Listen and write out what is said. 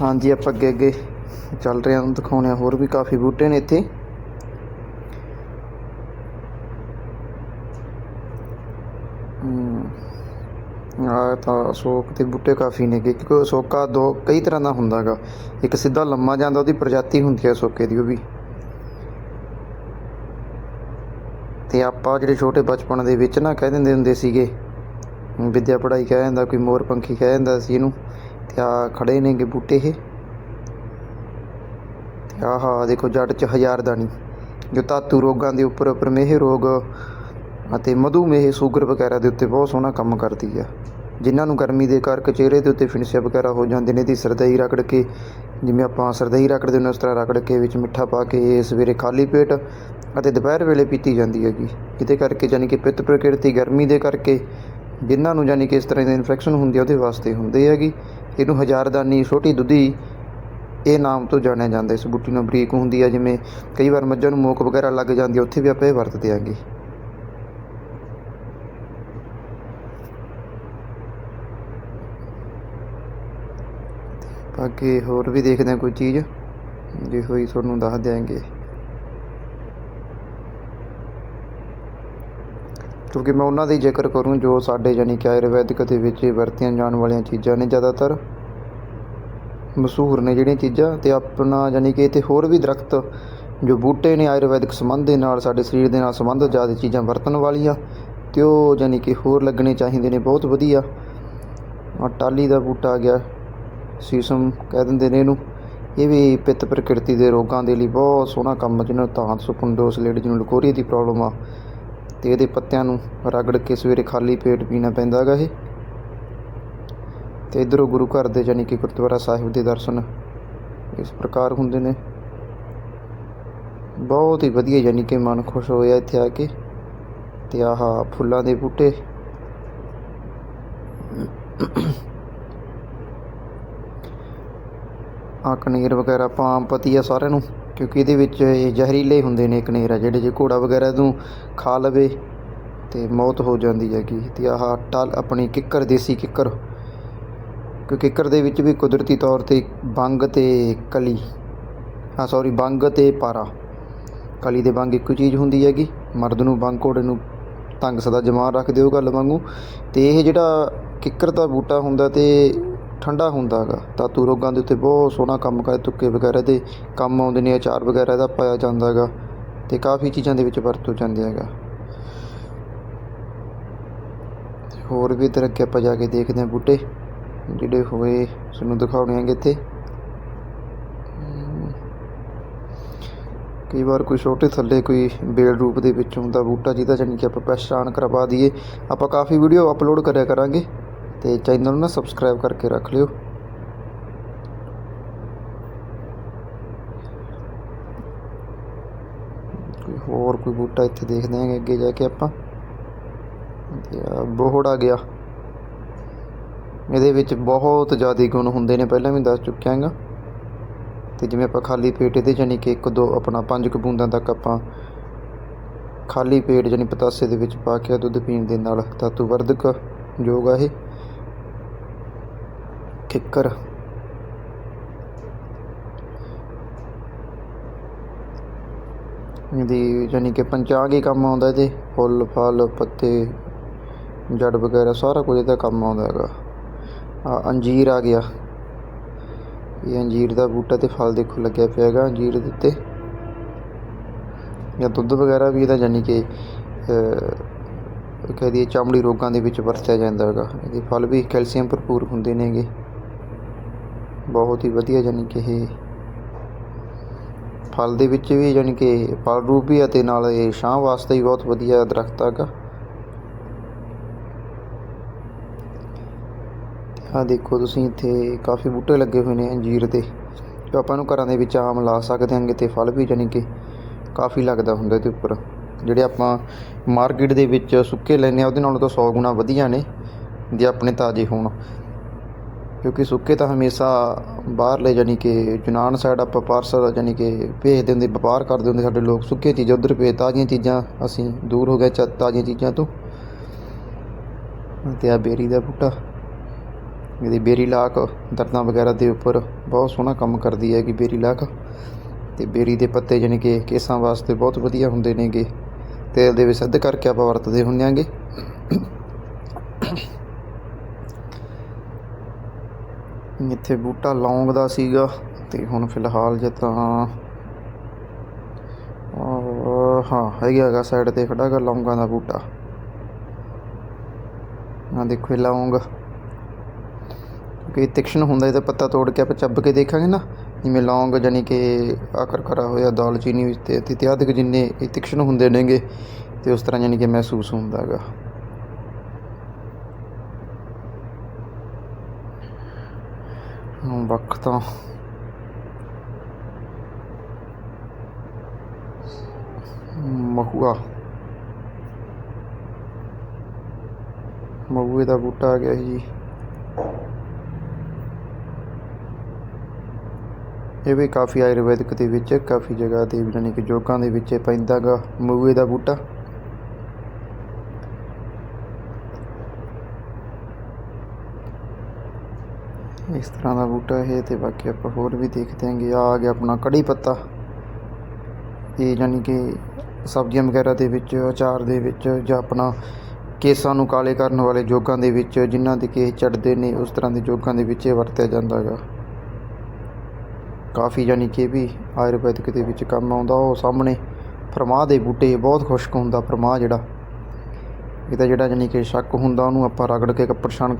ਹਾਂਜੀ, ਆਪਾਂ ਅੱਗੇ ਅੱਗੇ ਚੱਲ ਰਹੇ ਹਾਂ ਦਿਖਾਉਣੇ ਆ ਹੋਰ ਵੀ ਕਾਫੀ ਬੂਟੇ ਨੇ ਇੱਥੇ। ਆ ਤਾਂ ਅਸ਼ੋਕ ਦੇ ਬੂਟੇ ਕਾਫੀ ਨੇ, ਕਿਉਂਕਿ ਅਸ਼ੋਕਾ ਦੋ ਕਈ ਤਰ੍ਹਾਂ ਦਾ ਹੁੰਦਾਗਾ ਇੱਕ ਸਿੱਧਾ ਲੰਮਾ ਜਾਂਦਾ, ਉਹਦੀ ਪ੍ਰਜਾਤੀ ਹੁੰਦੀ ਹੈ ਅਸ਼ੋਕੇ ਦੀ, ਉਹ ਵੀ। ਤੇ ਆਪਾਂ ਜਿਹੜੇ ਛੋਟੇ ਬਚਪਨ ਦੇ ਵਿੱਚ ਨਾ ਕਹਿ ਦਿੰਦੇ ਹੁੰਦੇ ਸੀਗੇ, ਵਿਦਿਆ ਪੜ੍ਹਾਈ ਕਹਿ ਜਾਂਦਾ ਕੋਈ ਮੋਰ ਪੰਖੀ ਕਹਿ ਜਾਂਦਾ ਸੀ ਇਹਨੂੰ। ਤੇ ਆ ਖੜੇ ਨੇਗੇ ਬੂਟੇ ਇਹ। ਤੇ ਆਹ ਦੇਖੋ ਜੜ ਚ ਹਜ਼ਾਰ ਦਾਣੀ ਜੋ ਧਾਤੂ ਰੋਗਾਂ ਦੇ ਉੱਪਰ ਪ੍ਰਮੇਹ ਰੋਗ ਅਤੇ ਮਧੂਮੇਹ ਸ਼ੂਗਰ ਵਗੈਰਾ ਦੇ ਉੱਤੇ ਬਹੁਤ ਸੋਹਣਾ ਕੰਮ ਕਰਦੀ ਆ। ਜਿਨ੍ਹਾਂ ਨੂੰ ਗਰਮੀ ਦੇ ਕਰਕੇ ਚਿਹਰੇ ਦੇ ਉੱਤੇ ਫਿਨਸਿਆ ਵਗੈਰਾ ਹੋ ਜਾਂਦੇ ਨੇ ਦੀ ਸਰਦਈ ਰਗੜ ਕੇ, ਜਿਵੇਂ ਆਪਾਂ ਸਰਦਈ ਰਗੜਦੇ ਨੇ ਉਸ ਤਰ੍ਹਾਂ ਰਗੜ ਕੇ ਵਿੱਚ ਮਿੱਠਾ ਪਾ ਕੇ ਸਵੇਰੇ ਖਾਲੀ ਪੇਟ ਅਤੇ ਦੁਪਹਿਰ ਵੇਲੇ ਪੀਤੀ ਜਾਂਦੀ ਹੈਗੀ। ਕਿਤੇ ਕਰਕੇ ਯਾਨੀ ਕਿ ਪਿੱਤ ਪ੍ਰਕਿਰਤੀ ਗਰਮੀ ਦੇ ਕਰਕੇ ਜਿਨ੍ਹਾਂ ਨੂੰ ਯਾਨੀ ਕਿ ਇਸ ਤਰ੍ਹਾਂ ਦੀ ਇਨਫੈਕਸ਼ਨ ਹੁੰਦੀ ਆ, ਉਹਦੇ ਵਾਸਤੇ ਹੁੰਦੇ ਹੈਗੀ। ਇਹਨੂੰ ਹਜ਼ਾਰਦਾਨੀ ਛੋਟੀ ਦੁੱਧੀ, ਇਹ ਨਾਮ ਤੋਂ ਜਾਣਿਆ ਜਾਂਦਾ। ਇਸ ਬੂਟੀ ਨੂੰ ਬਰੀਕ ਹੁੰਦੀ ਹੈ ਜਿਵੇਂ ਕਈ ਵਾਰ ਮੱਝਾਂ ਨੂੰ ਮੋਕ ਵਗੈਰਾ ਲੱਗ ਜਾਂਦੀ ਹੈ ਉੱਥੇ ਵੀ ਆਪਾਂ ਇਹ ਵਰਤਦੇ ਆਂਗੇ। ਬਾਕੀ ਹੋਰ ਵੀ ਦੇਖਦੇ ਹਾਂ ਕੋਈ ਚੀਜ਼, ਜੇ ਹੋਈ ਤੁਹਾਨੂੰ ਦੱਸ ਦਿਆਂਗੇ। ਕਿਉਂਕਿ ਮੈਂ ਉਹਨਾਂ ਦੀ ਜ਼ਿਕਰ ਕਰੂੰ ਜੋ ਸਾਡੇ ਯਾਨੀ ਕਿ ਆਯੁਰਵੈਦਿਕ ਦੇ ਵਿੱਚ ਵਰਤੀਆਂ ਜਾਣ ਵਾਲੀਆਂ ਚੀਜ਼ਾਂ ਨੇ ਜ਼ਿਆਦਾਤਰ। ਮਸ਼ਹੂਰ ਨੇ ਜਿਹੜੀਆਂ ਚੀਜ਼ਾਂ ਤੇ ਆਪਣਾ ਯਾਨੀ ਕਿ ਇੱਥੇ ਹੋਰ ਵੀ ਦਰਖਤ ਜੋ ਬੂਟੇ ਨੇ ਆਯੁਰਵੈਦਿਕ ਸੰਬੰਧ ਦੇ ਨਾਲ ਸਾਡੇ ਸਰੀਰ ਦੇ ਨਾਲ ਸੰਬੰਧਿਤ ਜ਼ਿਆਦਾ ਚੀਜ਼ਾਂ ਵਰਤਣ ਵਾਲੀਆਂ ਤੇ ਉਹ ਯਾਨੀ ਕਿ ਹੋਰ ਲੱਗਣੇ ਚਾਹੀਦੇ ਨੇ, ਬਹੁਤ ਵਧੀਆ। ਆ ਟਾਲੀ ਦਾ ਬੂਟਾ ਆ ਗਿਆ, ਸੀਸਮ ਕਹਿ ਦਿੰਦੇ ਨੇ ਇਹਨੂੰ। ਇਹ ਵੀ ਪਿੱਤ ਪ੍ਰਕਿਰਤੀ ਦੇ ਰੋਗਾਂ ਦੇ ਲਈ ਬਹੁਤ ਸੋਹਣਾ ਕੰਮ ਜਿਹਨਾਂ ਨੂੰ ਤਾਂ ਸੁਪੰਡੋਸ ਲੇਡੀ ਜਿਹਨੂੰ ਲਕੋਰੀ ਦੀ ਪ੍ਰੋਬਲਮ ਆ। ਤੇ ਇਹਦੇ ਪੱਤਿਆਂ ਨੂੰ ਰਗੜ ਕੇ ਸਵੇਰੇ ਖਾਲੀ ਪੇਟ ਪੀਣਾ ਪੈਂਦਾ ਹੈਗਾ ਇਹ। ਤੇ ਇਧਰੋਂ ਗੁਰੂ ਘਰ ਦੇ ਯਾਨੀ ਕਿ ਗੁਰਦੁਆਰਾ ਸਾਹਿਬ ਦੇ ਦਰਸ਼ਨ ਇਸ ਪ੍ਰਕਾਰ ਹੁੰਦੇ ਨੇ। ਬਹੁਤ ਹੀ ਵਧੀਆ ਯਾਨੀ ਕਿ ਮਨ ਖੁਸ਼ ਹੋਇਆ ਇੱਥੇ ਆ ਕੇ। ਤੇ ਆਹ ਫੁੱਲਾਂ ਦੇ ਬੂਟੇ। ਆ ਕਨੇਰ ਵਗੈਰਾ ਆਪਾਂ ਪਤੀ ਆ ਸਾਰਿਆਂ ਨੂੰ, ਕਿਉਂਕਿ ਇਹਦੇ ਵਿੱਚ ਇਹ ਜ਼ਹਿਰੀਲੇ ਹੁੰਦੇ ਨੇ ਕਨੇਰ ਆ, ਜਿਹੜੇ ਜੇ ਘੋੜਾ ਵਗੈਰਾ ਨੂੰ ਖਾ ਲਵੇ ਤੇ ਮੌਤ ਹੋ ਜਾਂਦੀ ਹੈਗੀ। ਤੇ ਆਹ ਟਲ ਆਪਣੀ ਕਿੱਕਰ, ਦੇਸੀ ਕਿੱਕਰ। ਕਿਉਂਕਿ ਕਿੱਕਰ ਦੇ ਵਿੱਚ ਵੀ ਕੁਦਰਤੀ ਤੌਰ ਤੇ ਬੰਗ ਤੇ ਕਲੀ। ਹਾਂ ਸੌਰੀ ਬੰਗ ਤੇ ਪਾਰਾ। ਕਲੀ ਦੇ ਬੰਗ ਇੱਕੋ ਚੀਜ਼ ਹੁੰਦੀ ਹੈਗੀ। ਮਰਦ ਨੂੰ ਬੰਗ ਘੋੜੇ ਨੂੰ ਤੰਗ ਸਦਾ ਜਮਾਨ ਰੱਖਦੇ ਉਹ ਗੱਲ ਵਾਂਗੂ। ਤੇ ਇਹ ਜਿਹੜਾ ਕਿੱਕਰ ਦਾ ਬੂਟਾ ਹੁੰਦਾ ਤੇ ਠੰਡਾ ਹੁੰਦਾ ਹੈਗਾ। ਧਾਤੂ ਰੋਗਾਂ ਦੇ ਉੱਤੇ ਬਹੁਤ ਸੋਹਣਾ ਕੰਮ ਕਰ, ਤੁੱਕੇ ਵਗੈਰਾ ਦੇ ਕੰਮ ਆਉਂਦੇ ਨੇ, ਅਚਾਰ ਵਗੈਰਾ ਦਾ ਪਾਇਆ ਜਾਂਦਾ ਹੈਗਾ ਤੇ ਕਾਫੀ ਚੀਜ਼ਾਂ ਦੇ ਵਿੱਚ ਵਰਤੋਂ ਜਾਂਦੇ ਹੈਗਾ। ਹੋਰ ਵੀ ਇੱਧਰ ਅੱਗੇ ਆਪਾਂ ਜਾ ਕੇ ਦੇਖਦੇ ਹਾਂ ਬੂਟੇ, ਜਿਹੜੇ ਹੋਏ ਸਾਨੂੰ ਦਿਖਾਉਣੇ ਆਂਗੇ ਇੱਥੇ। ਕਈ ਵਾਰ ਕੋਈ ਛੋਟੇ ਥੱਲੇ ਕੋਈ ਬੇਲ ਰੂਪ ਦੇ ਵਿੱਚ ਹੁੰਦਾ ਬੂਟਾ, ਜਿਹਦਾ ਜਾਨੀ ਕਿ ਆਪਾਂ ਪਹਿਚਾਣ ਕਰਵਾ ਦਈਏ। ਆਪਾਂ ਕਾਫੀ ਵੀਡੀਓ ਅਪਲੋਡ ਕਰਿਆ ਕਰਾਂਗੇ। ਤੇ ਚੈਨਲ ਨੂੰ ਨਾ ਸਬਸਕ੍ਰਾਈਬ ਕਰਕੇ ਰੱਖ ਲਿਓ। ਕੋਈ ਹੋਰ ਕੋਈ ਬੂਟਾ ਇੱਥੇ ਦੇਖਦੇ ਆਂਗੇ ਅੱਗੇ ਜਾ ਕੇ ਆਪਾਂ। ਤੇ ਬੋਹੜ ਆ ਗਿਆ। ਇਹਦੇ ਵਿੱਚ ਬਹੁਤ ਜ਼ਿਆਦਾ ਗੁਣ ਹੁੰਦੇ ਨੇ, ਪਹਿਲਾਂ ਵੀ ਦੱਸ ਚੁੱਕਿਆ ਹੈਗਾ। ਤੇ ਜਿਵੇਂ ਆਪਾਂ ਖਾਲੀ ਪੇਟ ਇਹਦੇ ਜਾਨੀ ਕਿ ਇੱਕ ਦੋ ਆਪਣਾ ਪੰਜ ਕੁ ਬੂੰਦਾਂ ਤੱਕ ਆਪਾਂ ਖਾਲੀ ਪੇਟ ਜਾਨੀ ਪਤਾਸੇ ਦੇ ਵਿੱਚ ਪਾ ਕੇ ਦੁੱਧ ਪੀਣ ਦੇ ਨਾਲ, ਧਾਤੂ ਵਰਧਕ ਯੋਗ ਆ ਇਹ। ਕਿੱਕਰ ਇਹਦੀ ਜਾਨੀ ਕਿ ਪੰਚਾਂਗੀ ਕੰਮ ਆਉਂਦਾ ਇਹਦੇ। ਫੁੱਲ, ਫਲ, ਪੱਤੇ, ਜੜ ਵਗੈਰਾ, ਸਾਰਾ ਕੁਝ ਇਹਦਾ ਕੰਮ ਆਉਂਦਾ ਹੈਗਾ। ਆ ਅੰਜੀਰ ਆ ਗਿਆ। ਇਹ ਅੰਜੀਰ ਦਾ ਬੂਟਾ ਤੇ ਫਲ ਦੇਖੋ ਲੱਗਿਆ ਪਿਆ ਹੈਗਾ ਅੰਜੀਰ ਦੇ ਉੱਤੇ। ਜਾਂ ਦੁੱਧ ਵਗੈਰਾ ਵੀ ਇਹਦਾ ਜਾਨੀ ਕਿ ਕਹਿ ਦਈਏ ਚਮੜੀ ਰੋਗਾਂ ਦੇ ਵਿੱਚ ਵਰਤਿਆ ਜਾਂਦਾ ਹੈਗਾ। ਇਹਦੇ ਫਲ ਵੀ ਕੈਲਸ਼ੀਅਮ ਭਰਪੂਰ ਹੁੰਦੇ ਨੇਗੇ। ਬਹੁਤ ਹੀ ਵਧੀਆ ਜਾਨੀ ਕਿ ਇਹ ਫਲ ਦੇ ਵਿੱਚ ਵੀ ਜਾਨੀ ਕਿ ਫਲ ਰੂਪ ਵੀ ਅਤੇ ਨਾਲ ਇਹ ਛਾਂ ਵਾਸਤੇ ਵੀ ਬਹੁਤ ਵਧੀਆ ਦਰਖਤ ਹੈਗਾ ਆ ਦੇਖੋ ਤੁਸੀਂ ਇੱਥੇ ਕਾਫੀ ਬੂਟੇ ਲੱਗੇ ਹੋਏ ਨੇ ਅੰਜੀਰ ਦੇ, ਜੋ ਆਪਾਂ ਨੂੰ ਘਰਾਂ ਦੇ ਵਿੱਚ ਆਮ ਲਾ ਸਕਦੇ ਹਾਂਗੇ ਤੇ ਫਲ ਵੀ ਜਾਨੀ ਕਿ ਕਾਫੀ ਲੱਗਦਾ ਹੁੰਦਾ ਇਹਦੇ ਉੱਪਰ। ਜਿਹੜੇ ਆਪਾਂ ਮਾਰਕੀਟ ਦੇ ਵਿੱਚ ਸੁੱਕੇ ਲੈਂਦੇ ਆ ਉਹਦੇ ਨਾਲੋਂ ਤਾਂ 100 ਗੁਣਾ ਵਧੀਆ ਨੇ, ਜੇ ਆਪਣੇ ਤਾਜ਼ੇ ਹੋਣ। ਕਿਉਂਕਿ ਸੁੱਕੇ ਤਾਂ ਹਮੇਸ਼ਾ ਬਾਹਰਲੇ ਜਾਨੀ ਕਿ ਯੂਨਾਨ ਸਾਈਡ ਆਪਾਂ ਪਾਰਸਲ ਜਾਨੀ ਕਿ ਭੇਜਦੇ ਹੁੰਦੇ, ਵਪਾਰ ਕਰਦੇ ਹੁੰਦੇ ਸਾਡੇ ਲੋਕ ਸੁੱਕੇ ਚੀਜ਼ਾਂ ਉਧਰ ਭੇਜ, ਤਾਜ਼ੀਆਂ ਚੀਜ਼ਾਂ ਅਸੀਂ ਦੂਰ ਹੋ ਗਏ ਚ, ਤਾਜ਼ੀਆਂ ਚੀਜ਼ਾਂ ਤੋਂ। ਤੇ ਆ ਬੇਰੀ ਦਾ ਬੂਟਾ, ਇਹਦੀ ਬੇਰੀ ਲਾਕ, ਦਰਦਾਂ ਵਗੈਰਾ ਦੇ ਉੱਪਰ ਬਹੁਤ ਸੋਹਣਾ ਕੰਮ ਕਰਦੀ ਹੈਗੀ ਬੇਰੀ ਲਾਕ। ਤੇ ਬੇਰੀ ਦੇ ਪੱਤੇ ਜਾਣੀ ਕਿ ਕੇਸਾਂ ਵਾਸਤੇ ਬਹੁਤ ਵਧੀਆ ਹੁੰਦੇ ਨੇਗੇ। ਤੇਲ ਦੇ ਵਿੱਚ ਸਿੱਧ ਕਰਕੇ ਆਪਾਂ ਵਰਤਦੇ ਹੁੰਦੇ ਆਂਗੇ। ਇੱਥੇ ਬੂਟਾ ਲੌਂਗ ਦਾ ਸੀਗਾ ਤੇ ਹੁਣ ਫਿਲਹਾਲ ਜੇ ਤਾਂ ਹਾਂ, ਹੈਗਾ ਸਾਈਡ ਤੇ ਖੜਾ ਹੈਗਾ ਲੌਂਗਾਂ ਦਾ ਬੂਟਾ। ਆ ਦੇਖੋ ਇਹ ਲੌਂਗ। ਕਿ ਤਿਕਸ਼ਣ ਹੁੰਦਾ, ਇਹਦਾ ਪੱਤਾ ਤੋੜ ਕੇ ਆਪਾਂ ਚੱਬ ਕੇ ਦੇਖਾਂਗੇ ਨਾ, ਜਿਵੇਂ ਲੌਂਗ ਜਾਨੀ ਕਿ ਆਕਰ ਕਰਾ ਹੋਇਆ ਦਾਲਚੀਨੀ ਵਿੱਚ ਤੇ ਇਤਿਆਦਿਕ ਜਿੰਨੇ ਇਹ ਤਿਕਸ਼ਨ ਹੁੰਦੇ ਨੇਗੇ, ਤੇ ਉਸ ਤਰ੍ਹਾਂ ਜਾਨੀ ਕਿ ਮਹਿਸੂਸ ਹੁੰਦਾ ਹੈਗਾ ਹੁਣ ਵੱਖ ਤਾਂ ਮਹੂਆ ਮਹੂਏ ਦਾ ਬੂਟਾ ਆ ਗਿਆ ਜੀ ਇਹ ਵੀ ਕਾਫੀ ਆਯੁਰਵੈਦਿਕ ਦੇ ਵਿੱਚ ਕਾਫੀ ਜਗ੍ਹਾ ਤੇ ਜਾਣੀ ਕਿ ਯੋਗਾਂ ਦੇ ਵਿੱਚ ਇਹ ਪੈਂਦਾ ਗਾ ਮਹੂਏ ਦਾ ਬੂਟਾ ਇਸ ਤਰ੍ਹਾਂ ਦਾ ਬੂਟਾ ਇਹ ਤੇ ਬਾਕੀ ਆਪਾਂ ਹੋਰ ਵੀ ਦੇਖਦੇ ਹਾਂਗੇ ਆ ਆ ਗਿਆ ਆਪਣਾ ਕੜੀ ਪੱਤਾ। ਇਹ ਜਾਨੀ ਕਿ ਸਬਜ਼ੀਆਂ ਵਗੈਰਾ ਦੇ ਵਿੱਚ, ਅਚਾਰ ਦੇ ਵਿੱਚ ਜਾਂ ਆਪਣਾ ਕੇਸਾਂ ਨੂੰ ਕਾਲੇ ਕਰਨ ਵਾਲੇ ਜੋਗਾਂ ਦੇ ਵਿੱਚ, ਜਿਨ੍ਹਾਂ ਦੇ ਕੇਸ ਚੜਦੇ ਨੇ, ਉਸ ਤਰ੍ਹਾਂ ਦੇ ਜੋਗਾਂ ਦੇ ਵਿੱਚ ਇਹ ਵਰਤਿਆ ਜਾਂਦਾ ਹੈਗਾ। ਕਾਫੀ ਜਾਨੀ ਕਿ ਵੀ ਆਯੁਰਵੈਦਿਕ ਦੇ ਵਿੱਚ ਕੰਮ ਆਉਂਦਾ। ਉਹ ਸਾਹਮਣੇ ਫਰਮਾਹ ਦੇ ਬੂਟੇ ਬਹੁਤ ਖੁਸ਼ਕ ਹੁੰਦਾ ਫਰਮਾਹ ਜਿਹੜਾ। ਇਹਦਾ ਜਿਹੜਾ ਯਾਨੀ ਕਿ ਸ਼ੱਕ ਹੁੰਦਾ, ਉਹਨੂੰ ਆਪਾਂ ਰਗੜ ਕੇ ਕੱਪੜ ਛਾਣ